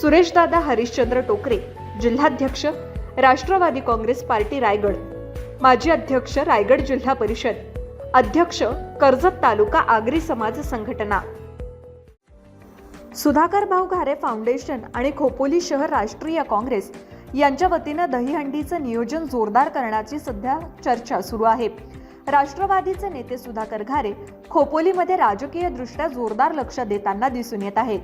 सुरेशदादा हरिश्चंद्र टोकरे जिल्हाध्यक्ष राष्ट्रवादी काँग्रेस पार्टी रायगड. माजी अध्यक्ष रायगड जिल्हा परिषद. अध्यक्ष कर्जत तालुका आगरी समाज संघटना. सुधाकर भाऊ घारे फाउंडेशन आणि खोपोली शहर राष्ट्रीय काँग्रेस यांच्या वतीनं दहीहंडीचं नियोजन जोरदार करण्याची सध्या चर्चा सुरू आहे. राष्ट्रवादीचे नेते सुधाकर घारे खोपोलीमध्ये राजकीयदृष्ट्या जोरदार लक्ष देताना दिसून येत आहेत.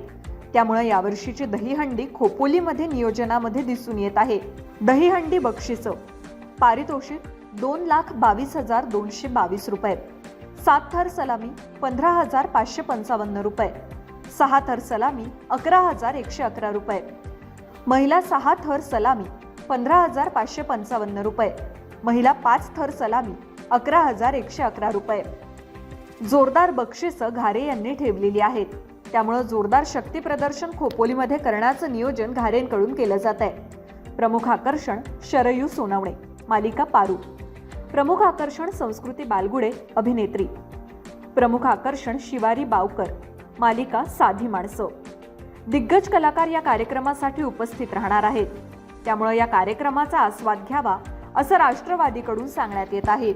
त्यामुळे यावर्षीची दहीहंडी खोपोलीमध्ये नियोजनामध्ये दिसून येत आहे. दहीहंडी बक्षिसं. पारितोषिक दोन लाख बावीस हजार दोनशे बावीस रुपये. सात थर सलामी पंधरा हजार पाचशे पंचावन्न रुपये. सहा थर सलामी अकरा हजार एकशे अकरा रुपये. महिला सहा थर सलामी पंधरा हजार पाचशे पंचावन्न रुपये. महिला पाच थर सलामी अकरा हजार एकशे अकरा रुपये. जोरदार बक्षिसं घारे यांनी ठेवलेली आहेत. त्यामुळं जोरदार शक्ती प्रदर्शन खोपोलीमध्ये करण्याचं नियोजन घारेंकडून केलं जात आहे. प्रमुख आकर्षण शरयू सोनवणे मालिका पारू. प्रमुख आकर्षण संस्कृती बालगुडे अभिनेत्री. प्रमुख आकर्षण शिवारी बावकर मालिका साधी माणसं. दिग्गज कलाकार या कार्यक्रमासाठी उपस्थित राहणार आहेत. त्यामुळे या कार्यक्रमाचा आस्वाद घ्यावा असं राष्ट्रवादीकडून सांगण्यात येत आहे.